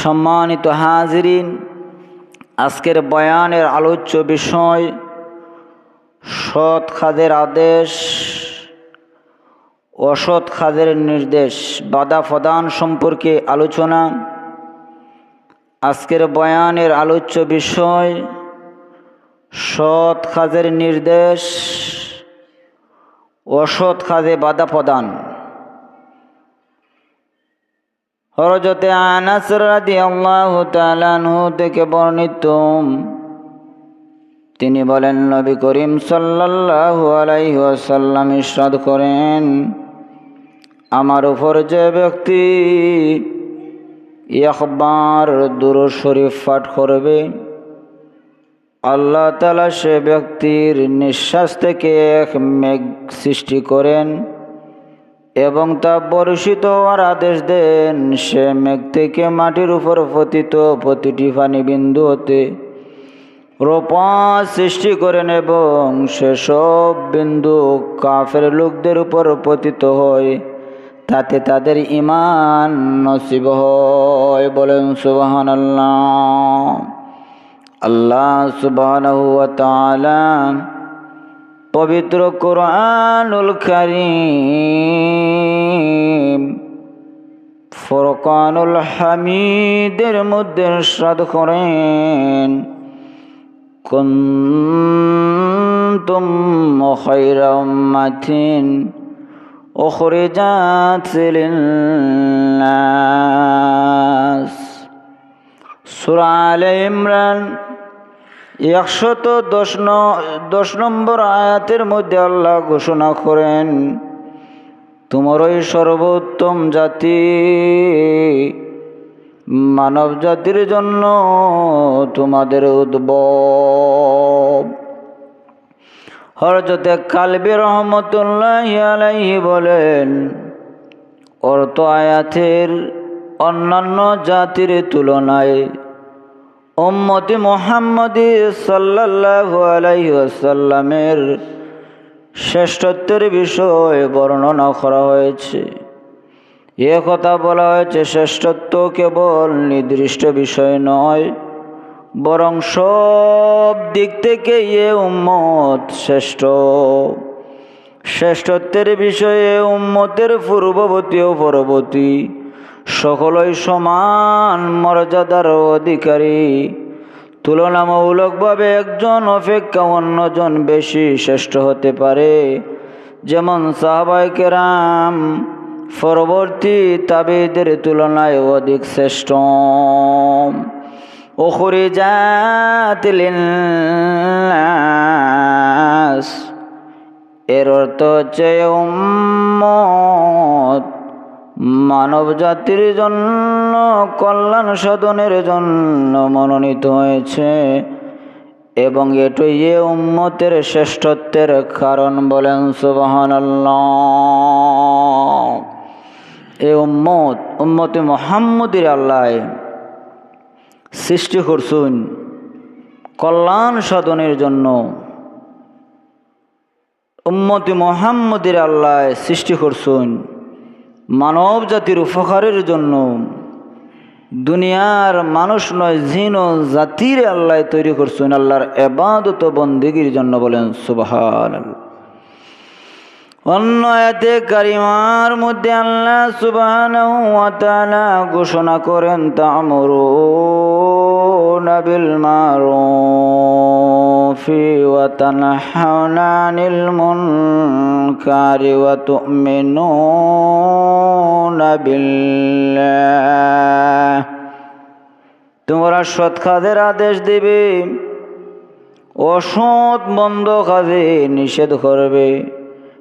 সম্মানিত হাজিরিন, আজকের বয়ানের আলোচ্য বিষয় সৎ খাদের আদেশ, অসৎ খাদের নির্দেশ, বাধা প্রদান সম্পর্কে আলোচনা। আজকের বয়ানের আলোচ্য বিষয় সৎ কাজের নির্দেশ, অসৎ কাজে বাধা প্রদান। হরজতে আনাস রাদিয়াল্লাহু তাআলা আনহু থেকে বর্ণিত। তিনি বলেন, নবী করিম সাল্লাল্লাহু আলাইহি ওয়াসাল্লাম ইরশাদ করেন, আমার উপর যে ব্যক্তি একবার দুরূদ শরীফ পাঠ করবে, আল্লাহ তালা সে ব্যক্তির নিঃশ্বাস থেকে এক মেঘ সৃষ্টি করেন এবং তা বর্ষিত হওয়ার আদেশ দেন সে মেঘ থেকে মাটির উপর পতিত প্রতিটি পানি বিন্দু হতে রোপা সৃষ্টি করেন এবং সেসব বিন্দু কাফের লোকদের উপর পতিত হয়, তাতে তাদের ইমান নসিব হয় বলেন সুবাহান আল্লাহ আল্লাহ তাআলা পবিত্র কোরআনুল কারীম। ফুরকানুল হামিদের মধ্যে ইরশাদ করেন কুনতুম খায়রা উম্মাতিন সূরা আলে ইমরান একশত দশ দশ নম্বর আয়াতের মধ্যে আল্লাহ ঘোষণা করেন তোমারই সর্বোত্তম জাতি মানব জাতির জন্য তোমাদের উদ্ভব। হরজতে কালবি রহমতুল্লাহ আলাইহি বলেন, অর্থ আয়াতের অন্যান্য জাতির তুলনায় উম্মতি মোহাম্মদি সাল্লাল্লাহু আলাইহি ওয়াসাল্লামের শ্রেষ্ঠত্বের বিষয় বর্ণনা করা হয়েছে। এ কথা বলা হয়েছে, শ্রেষ্ঠত্ব কেবল নির্দিষ্ট বিষয় নয়, বরং সব দিক থেকে এ উম্মত শ্রেষ্ঠ। শ্রেষ্ঠত্বের বিষয়ে উম্মতের পূর্ববর্তী ও পরবর্তী সকলই সমান মর্যাদার অধিকারী। তুলনামূলকভাবে একজন অপেক্ষা অন্যজন বেশি শ্রেষ্ঠ হতে পারে। যেমন সাহাবাই কেরাম পরবর্তী তাবিদের তুলনায় অধিক শ্রেষ্ঠ। ওখরি জাতিলিন এর অর্থ হচ্ছে উম্মত মানব জাতির জন্য, কল্যাণ সাধনের জন্য মনোনীত হয়েছে। এবং এটাই এ উম্মতের শ্রেষ্ঠত্বের কারণ বলেন সুবাহান এ উম্মত, উম্মতে মোহাম্মদের আল্লাহ সৃষ্টি করছুন কল্যাণ সাধনের জন্য। উম্মতি মোহাম্মদের আল্লাহ সৃষ্টি করছুন মানব জাতির উপকারের জন্য। দুনিয়ার মানুষ নয়, জিন ও জাতির আল্লাহ তৈরি করছেন আল্লাহর এবাদত বন্দিগির জন্য বলেন সুবাহান অন্য এতে কারিমার মধ্যে আল্লাহ সুবাহান ঘোষণা করেন তামরু নবিল মারু ফি ওয়াতানহাউনা আনিল মুনকারি তোমরা সৎ খাদের আদেশ দিবে, অসৎ বন্ধ কাজে নিষেধ করবে।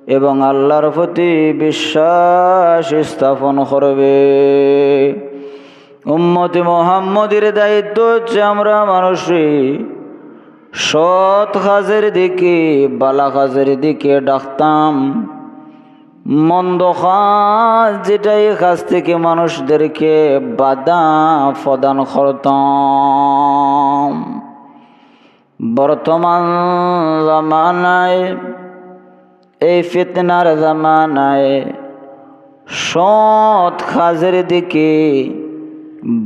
এবং আল্লাহর প্রতি বিশ্বাস স্থাপন করবে। উম্মতি মোহাম্মদের দায়িত্ব হচ্ছে আমরা মানুষই সৎ কাজের দিকে, বালা কাজের দিকে ডাকতাম। মন্দ কাজ যেটা এই কাজ থেকে মানুষদেরকে বাধা প্রদান করতাম। বর্তমান জামানায় এই ফিতনার জামানায় সৎ কাজের দিকে,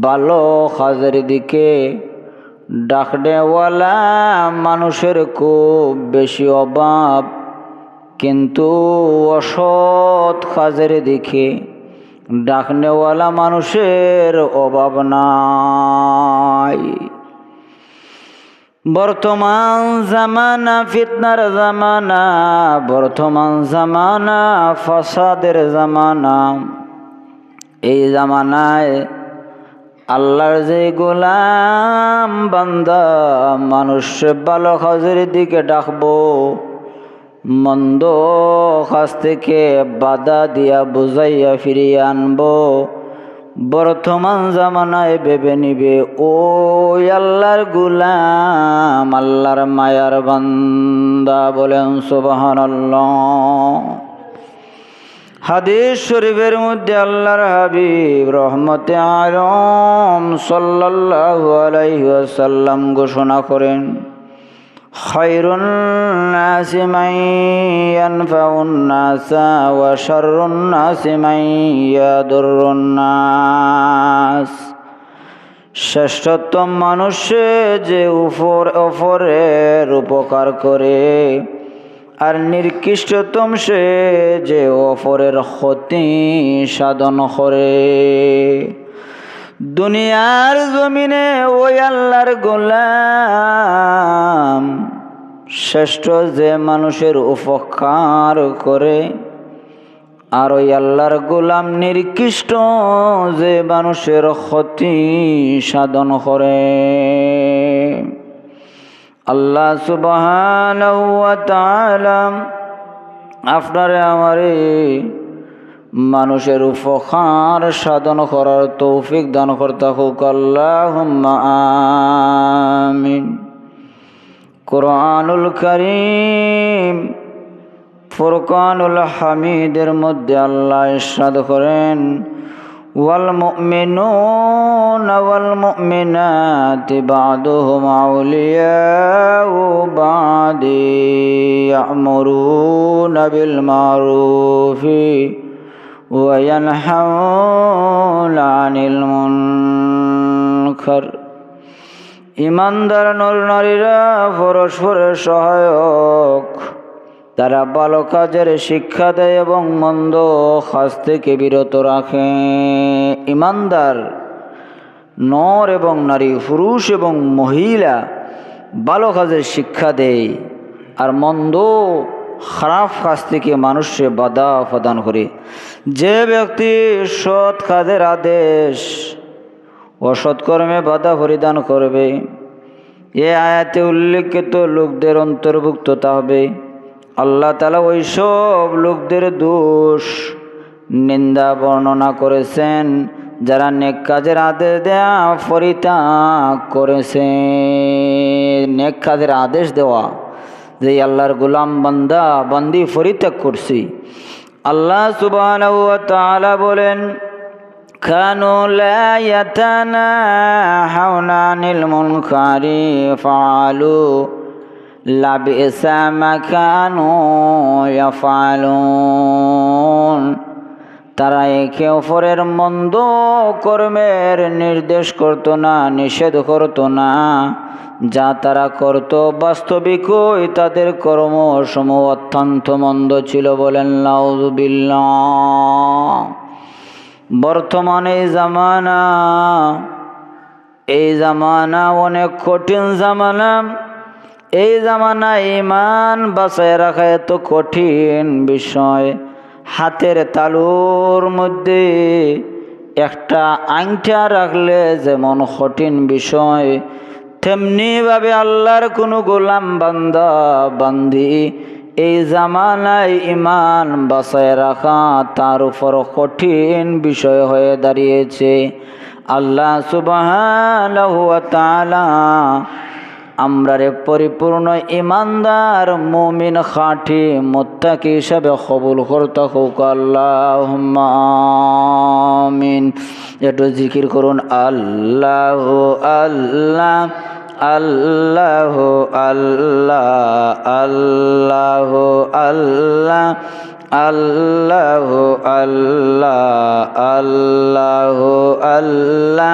ভালো কাজের দিকে ডাকডেওয়ালা মানুষের খুব বেশি অভাব, কিন্তু অসৎ কাজের দিকে ডাকনেওয়ালা মানুষের অভাব নাই। বর্তমান জামানা, ফিতনার জামানা, বর্তমান জামানা, ফাসাদের জামানা। এই জামানায় আল্লাহর যে গোলাম বান্দা, মানুষ ভালো কাজের দিকে ডাকবো, মন্দ কাজ থেকে বাধা দিয়া বুঝাইয়া ফিরিয়ে আনব। বর্তমান জামানায় ভেবে নিবে, ও আল্লাহর গুলাম, আল্লাহর মায়ার বান্দা বলেন সুবাহান হাদিস শরীফের মধ্যে আল্লাহর হাবিব রহমতে আলম সাল্লাল্লাহু আলাইহি ওয়াসাল্লাম ঘোষণা করেন خير الناس من ينفع الناس وشر الناس من يضر الناس শ্রেষ্ঠতম মানুষে যে উপর অপরের উপকার করে আর নির্কৃষ্টতম সে যে অপরের ক্ষতি সাধন করে দুনিয়ার জমিনে ওই আল্লাহর গোলাম, শ্রেষ্ঠ যে মানুষের উপকার করে, আর ওই আল্লাহর গোলাম নির্কৃষ্ট যে মানুষের ক্ষতি সাধন করে। আল্লাহ সুবাহ আপনারে আমারে মানুষের উপকার সাধন করার তৌফিক দান করতে হোক আল্লাহ আমিন কোরআনুল করিম ফুরকানুল হামিদের মধ্যে আল্লাহ ইসাদ করেন والمؤمنون والمؤمنات بعضهم أولياء بعض يأمرون بالمعروف وينهون عن المنكر ইমানদার নর নারীরা পরস্পরের সহায়ক তারা ভালো কাজের শিক্ষা দেয় এবং মন্দ কাজ থেকে বিরত রাখে ইমানদার নর এবং নারী পুরুষ এবং মহিলা ভালো কাজের শিক্ষা দেয় আর মন্দ খারাপ কাজ থেকে মানুষে বাধা প্রদান করে। যে ব্যক্তি সৎ কাজের আদেশ, অসৎ কর্মে বাধা পরিধান করবে, এ আয়াতে উল্লেখিত লোকদের অন্তর্ভুক্ততা হবে। আল্লাহ তালা ওই সব লোকদের দোষ, নিন্দা বর্ণনা করেছেন, যারা নেক কাজের আদেশ দেয়া পরিত্যাগ করেছে। নেক কাজের আদেশ দেওয়া। যে আল্লাহর গোলাম বান্দা বান্দি পরিত্যাগ করছি আল্লাহ সুবাহ বলেন كانوا لا يتناهون عن المنكر فعلوا لبئس ما كانوا يفعلون তারা একে অপরের মন্দ কর্মের নির্দেশ করতো না, নিষেধ করতো না। যা তারা করত বাস্তবিকই তাদের কর্মসমূহ অত্যন্ত মন্দ ছিল বলেন বর্তমানে জামানা, এই জামানা অনেক কঠিন জামানা। এই জামানা ইমান বাঁচায় রাখা এত কঠিন বিষয়। হাতের তালুর মধ্যে একটা আংটা রাখলে যেমন কঠিন বিষয়, তেমনিভাবে আল্লাহর কোনো গোলাম বান্দা, বান্দি এই জামানায় ইমান বাসায় রাখা তার উপর কঠিন বিষয় হয়ে দাঁড়িয়েছে। আল্লাহ সুবাহ আমরা রে পরিপূর্ণ ইমানদার, মুমিন, খাঁটি, মোত্তাকি হিসাবে কবুল করতে হোক আল্লাহ আমিন। একটু জিকির করুন, আল্লাহ আল্লাহ আল্লাহ আল্লাহ আল্লাহ আল্লাহ আল্লাহ আল্লাহ আল্লাহ আল্লাহ।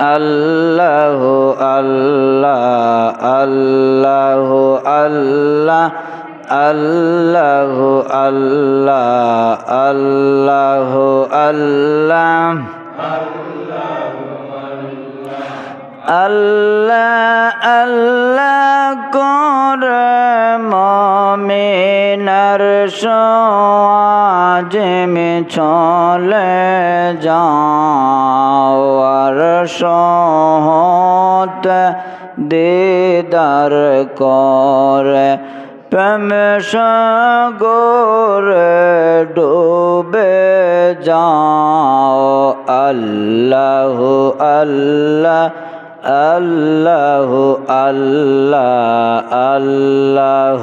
আল্লাহ আল্লাহ আল্লাহ আল্লাহ আল্লাহ আল্লাহ আল্লাহ আল্লাহ। আল্লাহ আল্লাহ করে মমিনার সজমে চলে যাও আর সহত দিদার করে। প্রেম সাগরে ডুবে যাও। আল্লাহ আল্লাহ আল্লাহ আল্লাহ আল্লাহ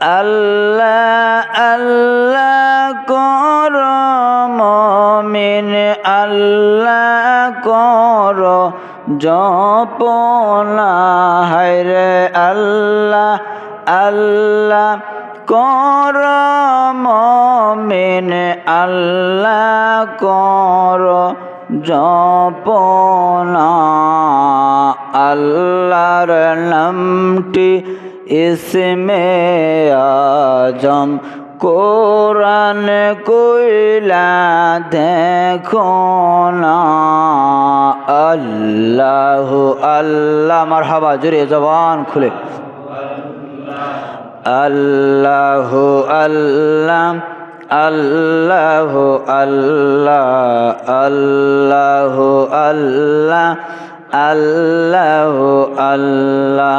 আল্লাহ আল্লাহ কর, মমিন, আল্লাহ কর, জপনা হায়রে আল্লাহ আল্লাহ কর, মমিন, আল্লাহ কর, জপনা আল্লাহর নামটি ইসমে আজম কোরআন কইলা দেখো না আল্লাহ আল্লাহ আমার হাবা জুড়ে জবান খুলে আল্লাহ আল্লাহ আল্লাহ আল্লাহ আল্লাহ আল্লাহ আল্লাহ আল্লাহ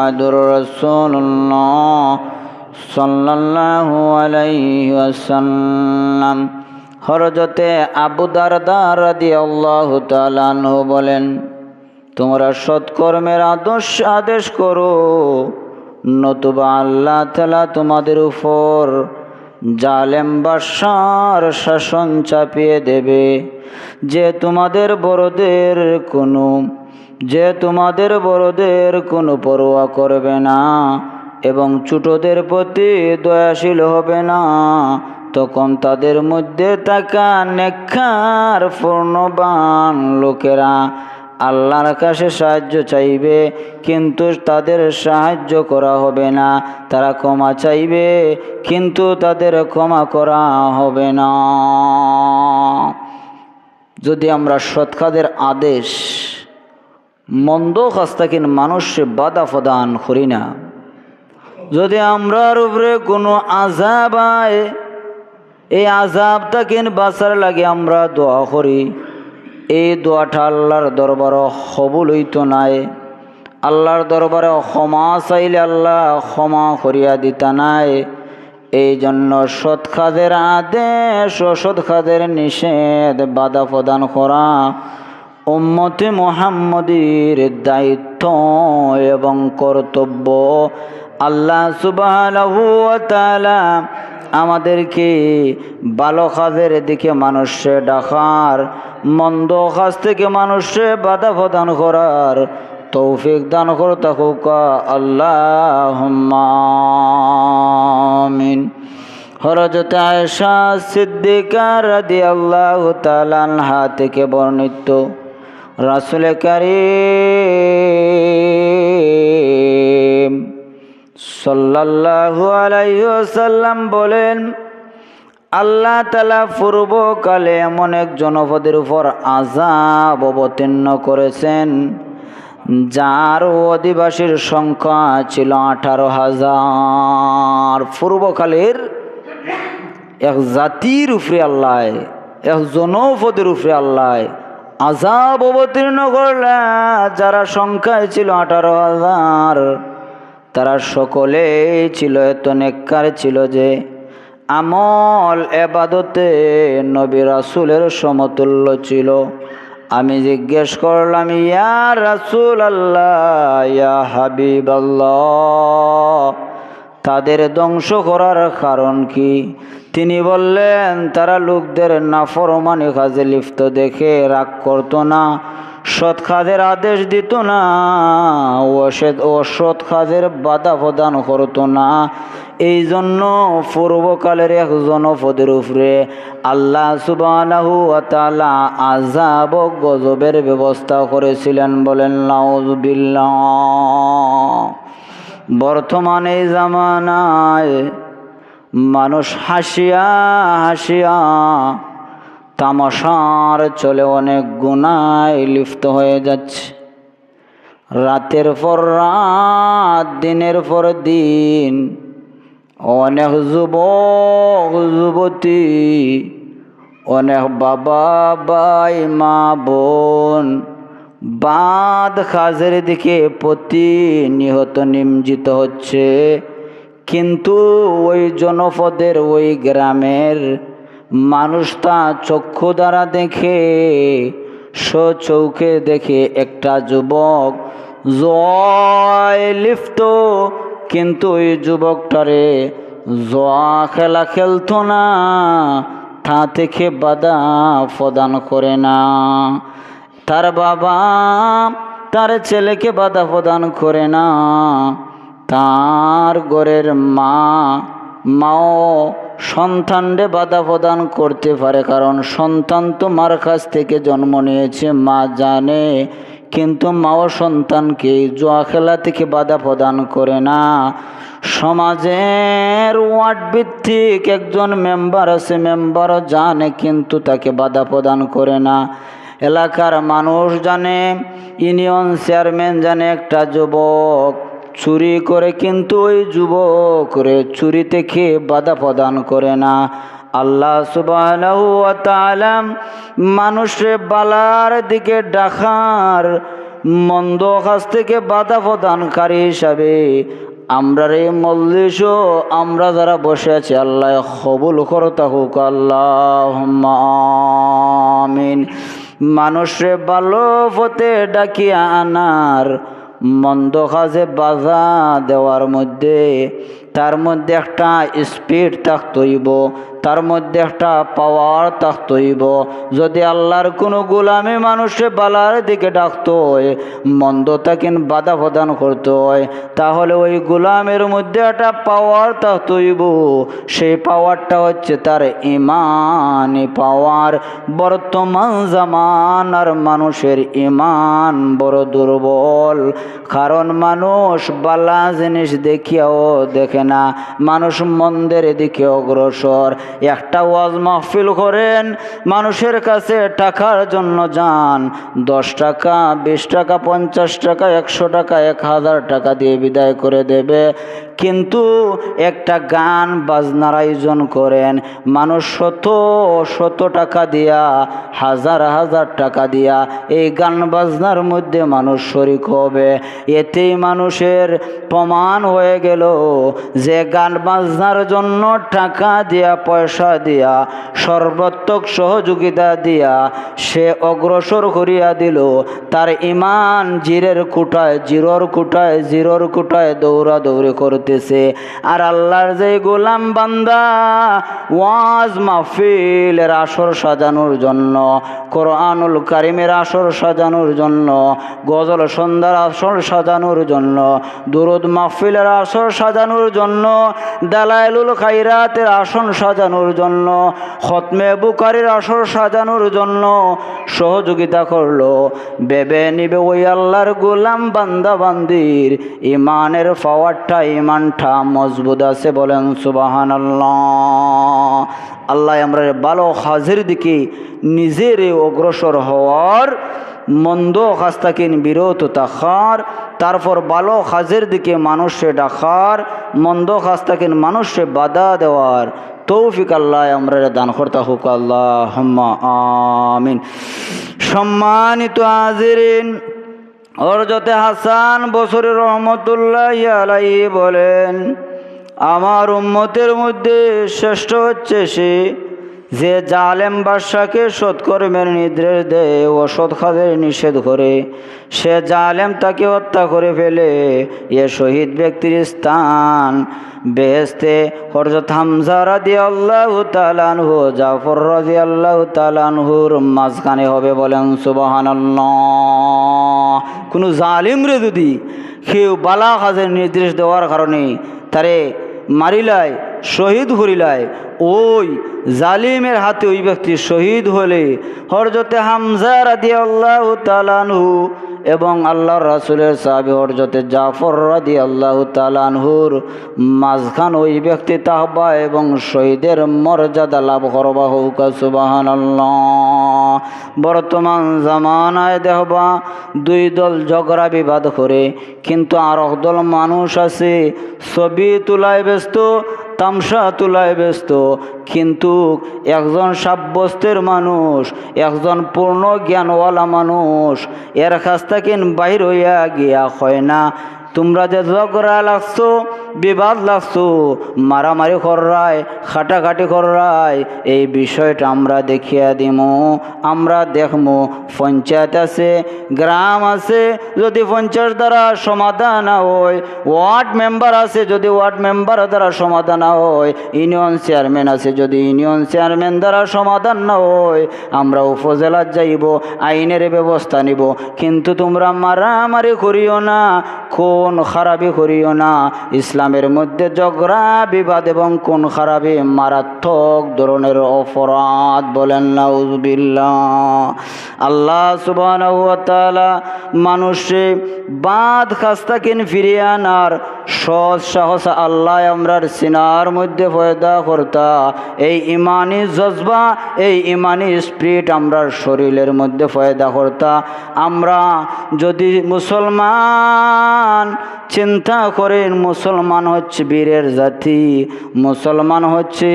মোহাম্মদুর রসুল্লাহ সাল্লাল্লাহু আলাইহি ওয়াসাল্লাম। হরজতে আবু দারদা রাদিয়াল্লাহু তাআলা আনহু বলেন, তোমরা সৎকর্মের আদর্শ আদেশ করো, নতুবা আল্লাহ তালা তোমাদের উপর জালেম বাসার শাসন চাপিয়ে দেবে, যে তোমাদের বড়দের কোনো যে তোমাদের বড়দের কোনো পরোয়া করবে না এবং ছোটদের প্রতি দয়াশীল হবে না, তখন তাদের মধ্যে থাকা নেখার পূর্ণবান লোকেরা আল্লাহর কাছে সাহায্য চাইবে, কিন্তু তাদের সাহায্য করা হবে না। তারা ক্ষমা চাইবে, কিন্তু তাদের ক্ষমা করা হবে না। যদি আমরা সৎকাদের আদেশ মন্দ খাস্তাকিন মানুষে বাধা প্রদান করি না। যদি আমরার উপরে কোনো আজাব আয়, এই আজাবটাকে বাঁচার লাগে আমরা দোয়া করি। এই দোয়াটা আল্লাহর দরবারও হবুল হইতো নাই। আল্লাহর দরবারে ক্ষমা চাইলে আল্লাহ ক্ষমা করিয়া দিতা নাই। এই জন্য সৎ খাদের আদেশ ও সৎ খাদের নিষেধ বাধা প্রদান করা উম্মতে মোহাম্মদীর দায়িত্ব এবং কর্তব্য। আল্লাহ সুবাহ আমাদেরকে ভালো কাজের দিকে মানুষে ডাকার, মন্দ কাজ থেকে মানুষে বাধা প্রদান করার তৌফিক দান কর তাকুক আল্লাহ হরজত আয়সা সিদ্দিকা রাদি আল্লাহ তালানহা থেকে বর্ণিত। রাসুল কারিম সাল্লাল্লাহু আলাইহি ওয়াসাল্লাম বলেন, আল্লাহ তালা পূর্বকালে এমন এক জনপদের উপর আজাব অবতীর্ণ করেছেন, যার অধিবাসীর সংখ্যা ছিল আঠারো হাজার। পূর্বকালের এক জাতির উপরে আল্লাহ এক জনপদের উপরে আল্লাহ আজাব অবতীর্ণ করলে, যারা সংখ্যায় ছিল আঠারো হাজার, তারা সকলেই ছিল এত নেককার ছিল যে, আমল এবাদতে নবী রাসুলের সমতুল্য ছিল। আমি জিজ্ঞেস করলাম, ইয়া রাসুল আল্লাহ ইয়া হাবিব আল্লাহ তাদের ধ্বংস করার কারণ কি? তিনি বললেন, তারা লোকদের নাফরমানি কাজে লিপ্ত, দেখে রাগ করতো না। সৎ কাজের আদেশ দিত না অসৎ কাজের বাধা প্রদান করতো না। এই জন্য পূর্বকালের এক জনপদের উপরে আল্লাহ সুবাহু তালা আজাব গজবের ব্যবস্থা করেছিলেন বলেন নাউজবিল্লাহ বর্তমানে জামানায় মানুষ হাসিয়া হাসিয়া তামাশার চলে অনেক গুণায় লিপ্ত হয়ে যাচ্ছে। রাতের পর রাত, দিনের পর দিন, অনেক যুবক, যুবতী, অনেক বাবা, ভাই, মা, বোন, বাঁধ খাজের দিকে প্রতিনিহত নিমজিত হচ্ছে। কিন্তু ওই জনপদের ওই গ্রামের মানুষ তা চক্ষু দ্বারা দেখে চৌকে দেখে একটা যুবক জয় লিপ্ত। কিন্তু ওই যুবকটারে জয়া খেলা খেলতো না, তা থেকে বাধা প্রদান করে না। তার বাবা, তার ছেলেকে বাধা প্রদান করে না। তার ঘরের মা, মাও সন্তানরে বাধা প্রদান করতে পারে, কারণ সন্তান তো মার কাছ থেকে জন্ম নিয়েছে, মা জানে, কিন্তু মাও সন্তানকে জোয়া খেলা থেকে বাধা প্রদান করে না। সমাজের ওয়ার্ড ভিত্তিক একজন মেম্বার আছে, মেম্বারও জানে, কিন্তু তাকে বাধা প্রদান করে না। এলাকার মানুষ জানে, ইউনিয়ন চেয়ারম্যান জানে, একটা যুবক চুরি করে কিন্তু ওই যুবক করে চুরি থেকে বাধা প্রদান করে না। আল্লাহ সুবাহ মানুষের বালার দিকে ডাকার মন্দ কাছ থেকে বাধা প্রদানকারী হিসাবে আমরা রে মল্লিশ আমরা যারা বসে আছি, আল্লাহ কবুল করতা হোক আল্লাহ আমিন। মানুষে ভালো পথে ডাকিয়া আনার মন্দ কাজে বাধা দেওয়ার মধ্যে তার মধ্যে একটা স্পিড থাকতইব তার মধ্যে একটা পাওয়ার থাকতইব যদি আল্লাহর কোনো গোলামে মানুষে বালার দিকে ডাকত হয় মন্দ তাকিন বাধা প্রদান করতে হয় তাহলে ওই গোলামের মধ্যে একটা পাওয়ার থাকতইব সেই পাওয়ারটা হচ্ছে তার ইমানই পাওয়ার। বর্তমান জামানার মানুষের ইমান বড় দুর্বল। কারণ মানুষ বালা জিনিস দেখিয়াও দেখে না। মানুষ মন্দের দিকে অগ্রসর। একটা ওয়াজ মাহফিল করেন, মানুষের কাছে টাকার জন্য যান। দশ টাকা, বিশ টাকা, পঞ্চাশ টাকা, একশো টাকা, এক হাজার টাকা দিয়ে বিদায় করে দেবে। কিন্তু একটা গান বাজনার আয়োজন করেন। মানুষ শত শত টাকা দিয়া, হাজার হাজার টাকা দিয়া এই গান বাজনার মধ্যে মানুষ শরিক হবে। এতেই মানুষের প্রমাণ হয়ে গেল যে গান বাজনার জন্য টাকা দিয়া, পয়সা দিয়া সর্বাত্মক সহযোগিতা দিয়া সে অগ্রসর করিয়া দিল। তার ইমান জিরের কুটায় জিরোর কুটায় জিরোর কুটায় দৌড়া দৌড়ি করতেছে। আর আল্লাহর যে গোলাম বান্দা, ওয়াজ মাহফিলের আসর সাজানোর জন্য, কোরআনুল কারিমের আসর সাজানোর জন্য, গজল সন্ধ্যার আসর সাজানোর জন্য, দুরুদ মাহফিলের আসর সাজানোর জন্য দালাইলুল খাইরাতের আসন সাজানোর জন্য, খতমে বুকারির আসর সাজানোর জন্য সহযোগিতা করল। বেবে নিবে ওই আল্লাহর গোলাম বান্দা বান্দির ইমানের পাওয়ারটা ইমানটা মজবুত আছে বলেন সুবাহান আল্লাহ আল্লাহ আমরা ভালো হাজির দিকে নিজের অগ্রসর হওয়ার মন্দ থেকে বিরত থাকার তারপর ভালো কাজের দিকে মানুষে ডাকার, মন্দ কাজ থেকে মানুষে বাধা দেওয়ার। তৌফিক আল্লাহ, আমরা দান করতে হোক আল্লাহ আমিন। সম্মানিত হাজিরিন হরজতে হাসান বসরি রহমতুল্লাহ আলাই বলেন, আমার উম্মতের মধ্যে শ্রেষ্ঠ হচ্ছে সে যে জালেম বাদশাকে সৎকর্মের নির্দেশ দেয় ও সৎ কাজের নিষেধ করে, সে জালেম তাকে হত্যা করে ফেলে। এ শহীদ ব্যক্তির স্থান বেহেস্তে হরজত হামজা রাদি আল্লাহ তালানহু জাফর রাজি আল্লাহ তালানহুর মাঝখানে হবে বলেন সুবাহান কোনো জালিমরে যদি কেউ বালা কাজের নির্দেশ দেওয়ার কারণে তারে মারিলায় শহীদ করিলায় ওই জালিমের হাতে ওই ব্যক্তি শহীদ হলে হরজতে হামজা রাদি আল্লাহ তালানহু এবং আল্লাহর রাসুলের সাহাবি হরজতে জাফর রাদি আল্লাহ তালানহুর মাঝখান ওই ব্যক্তি তাহবা এবং শহীদের মর্যাদা লাভ করবা হৌকা সুবাহান বর্তমান জামানায় দেখবা দুই দল ঝগড়া বিবাদ করে, কিন্তু আর দল মানুষ আছে, ছবি তোলায় ব্যস্ত তামসা তুলায় ব্যস্ত। কিন্তু একজন সাব্যস্তের মানুষ, একজন পূর্ণ জ্ঞানওয়ালা মানুষ, এর কাছ থেকে বাহির হইয়া গিয়া হয় না। তোমরা যে ঝগড়া লাগছো, বিবাদ লাগছো, মারামারি কররায়, খাটাখাটি কররায়, এই বিষয়টা আমরা দেখিয়া দিমু। আমরা দেখমু, পঞ্চায়েত আছে, গ্রাম আছে, যদি পঞ্চায়েত দ্বারা সমাধান হয়, ওয়ার্ড মেম্বার আছে, যদি ওয়ার্ড মেম্বার দ্বারা সমাধান হয়, ইউনিয়ন চেয়ারম্যান আছে, যদি ইউনিয়ন চেয়ারম্যান দ্বারা সমাধান না হয়, আমরা উপজেলার যাইব, আইনের ব্যবস্থা নিব। কিন্তু তোমরা মারামারি করিও না কোন খারাপি করিও না। ইসলামের মধ্যে ঝগড়া, বিবাদ এবং কোন খারাপি মারাত্মক ধরনের অপরাধ বলেন না উজবিল্লা আল্লাহ সুবাহ মানুষে বাদ খাস্তাকিন ফিরিয়ে আনার সৎ সাহস আল্লাহ আমরার সিনার মধ্যে ফয়দা করতা। এই ইমানি জজবা, এই ইমানি স্পিরিট আমরার শরীরের মধ্যে ফয়দা করতা। আমরা যদি মুসলমান চিন্তা করেন, মুসলমান হচ্ছে বীরের জাতি, মুসলমান হচ্ছে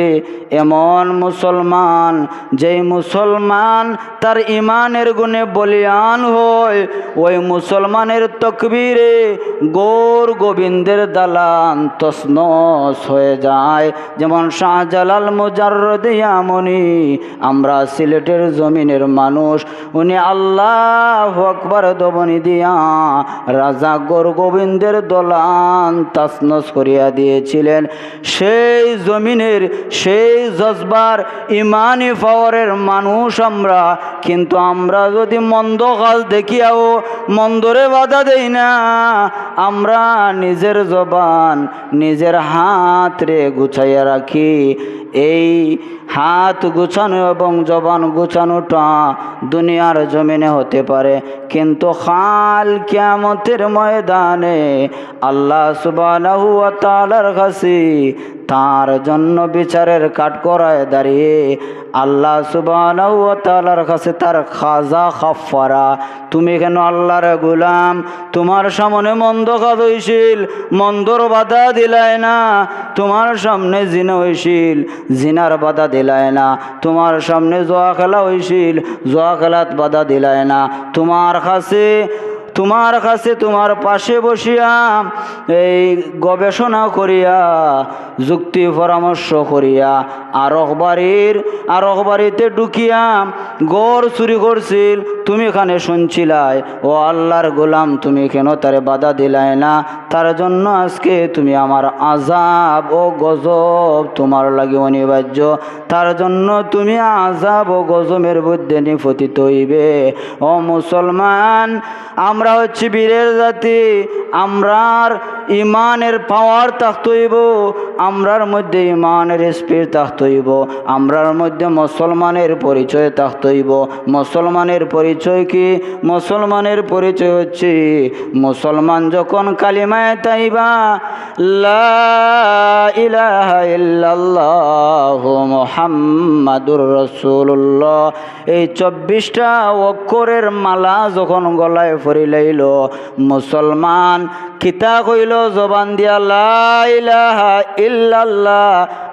এমন মুসলমান, যেই মুসলমান তার ইমানের গুণে বলিয়ান হয়। ওই মুসলমানের তকবীরে গোর গোবিন্দের দালান তসনস হয়ে যায়। যেমন শাহজালাল মুজারদিয়ামনি আমরা সিলেটের জমিনের মানুষ, উনি আল্লাহ আকবর দবনি দিয়া রাজা গোর গোবিন্দের দলান তাসনস করিয়া দিয়েছিলেন। সেই জমিনের সেই জজবার ইমানি পাওয়ারের মানুষ আমরা কিন্তু আমরা যদি মন্দ কাজ দেখিয়াও মন্দরে বাধা দেই না, আমরা নিজের জবান নিজের হাত রে গুছাইয়া রাখি। এই হাত গুছানো এবং জবান গুছানোটা দুনিয়ার জমিনে হতে পারে, কিন্তু খাল কিয়ামতের ময়দানে আল্লাহ তালার কাছে তার জন্য বিচারের কাঠ করায় দাঁড়িয়ে আল্লাহ সুবানাহু তালার কাছে তার খাজা খাফারা তুমি কেন আল্লাহর গুলাম? তোমার সামনে মন্দ কাজ হইছিল, মন্দর বাধা দিলায় না। তোমার সামনে জিনা হইছিল, জিনার বাধা দিলায় না। তোমার সামনে জোয়া খেলা হইছিল, জোয়া খেলাত বাধা দিলায় না। তোমার কাছে তোমার কাছে তোমার পাশে বসিয়া এই গবেষণা করিয়া, যুক্তি পরামর্শ করিয়া আরক বাড়ির আরক বাড়িতে ঢুকিয়া গড় চুরি করছিল, তুমি এখানে শুনছিলাই। ও আল্লাহর গোলাম, তুমি কেন তারে বাধা দিলাই না? তার জন্য আজকে তুমি আমার আজাব ও গজব তোমার লাগে অনিবার্য। তার জন্য তুমি আজাব ও গজমের মধ্যে নিপতিত হইবে। ও মুসলমান, আমরা হচ্ছে বীরের জাতি আমরার ইমানের পাওয়ার থাকতে হইব, আমরার মধ্যে ইমানের স্পিড থাকতে হইব, আমরার মধ্যে মুসলমানের পরিচয় থাকতে হইব। মুসলমানের পরিচয় কি? মুসলমানের পরিচয় হচ্ছে, মুসলমান যখন কালিমায় তাইবা মুহাম্মাদুর রাসূলুল্লাহ, এই চব্বিশটা অক্ষরের মালা যখন গলায় ফরিলাইল, মুসলমান কিতা কইল জবান দিয়া লাইলাহা ইল্লাল্লাহ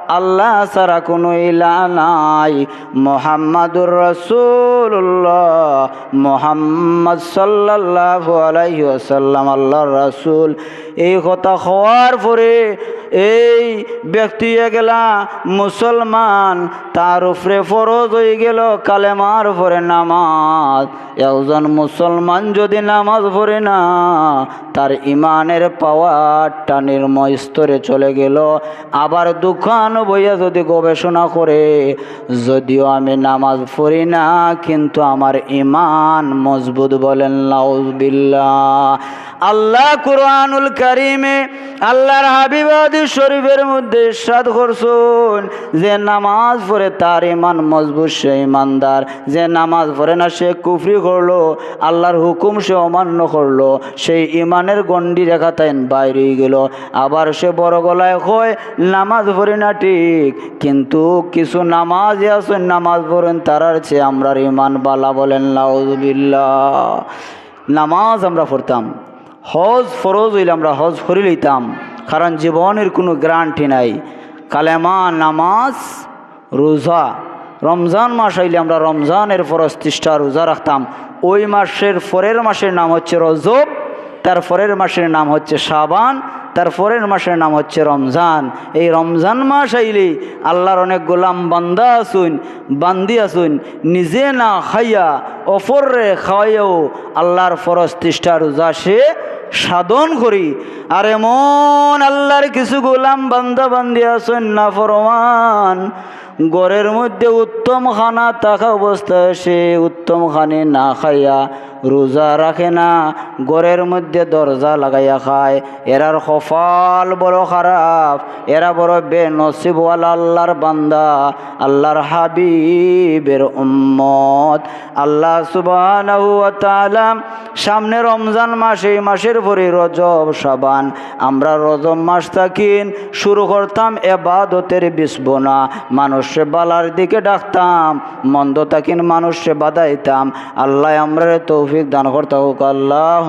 আল্লাহ ছাড়া কোনো ইলা নাই। মোহাম্মদুর রসুল্লাহ মোহাম্মদ সাল্লাহ আলাইহি আসাল্লাম আল্লাহর রাসুল। এই কথা হওয়ার পরে এই ব্যক্তি গেলা মুসলমান, তার উপরে ফরজ হয়ে গেল কালেমার পরে নামাজ। একজন মুসলমান যদি নামাজ পড়ে না, তার ইমানের পাওয়ারটা নির্ময় স্তরে চলে গেল। আবার দোকান বইয়া যদি গবেষণা করে, যদিও আমি নামাজ পড়ি না, কিন্তু আমার ইমান মজবুত বলেন লাউজবিল্লাহ আল্লাহ কুরআনুল কারিমে আল্লাহর হাবিবাদি শরীফের মধ্যে সাদ করছুন, যে নামাজ পড়ে তার ইমান মজবুত, সে ইমানদার যে নামাজ পড়ে না, সে কুফরি করল, আল্লাহর হুকুম সে অমান্য করল, সেই ইমানের গণ্ডি রেখা তাই বাইরে গেল। আবার সে বড় গলায় কয়, নামাজ পড়ি না ঠিক, কিন্তু কিছু নামাজ আসেন নামাজ পড়েন তারার চেয়ে আমরার ইমান বালা বলেন লাউজবিল্লাহ নামাজ আমরা পড়তাম। হজ ফরজ হইলে আমরা হজ ফরি লইতাম, কারণ জীবনের কোনো গ্যারান্টি নাই। কালেমা, নামাজ, রোজা, রমজান মাস আইলে আমরা রমজানের ফরজ তিষ্ঠা রোজা রাখতাম। ওই মাসের পরের মাসের নাম হচ্ছে রজব, তার পরের মাসের নাম হচ্ছে সাবান তার পরের মাসের নাম হচ্ছে রমজান। এই রমজান মাস আইলে আল্লাহর অনেক গোলাম বান্দা আসুন বান্দি আসুন নিজে না খাইয়া অপররে খাওয়াইও আল্লাহর ফরজ তিষ্ঠা রোজা সে সাধন করি। আর এমন আল্লাহর কিছু গোলাম বান্দা বান্দি আসেন না ফরমান। গড়ের মধ্যে উত্তম খানা থাকা অবস্থায় সে উত্তম খানে না খাইয়া রোজা রাখে না গড়ের মধ্যে দরজা লাগাইয়া খায়। এরার কপাল বড় খারাপ, এরা বড় বে নসিবওয়ালা আল্লাহর বান্দা, আল্লাহর হাবিবের উম্মত। আল্লাহ তাআলা সামনে রমজান মাস, এই মাসের পরে রজব, সাবান। আমরা রজব মাস থাকিন শুরু করতাম এবাদতের বিসবনা মানুষে বালার দিকে ডাকতাম, মন্দ থাকিন মানুষে বাদাইতাম আল্লাহ আমরা তৌফিক দান করতে হোক। আল্লাহ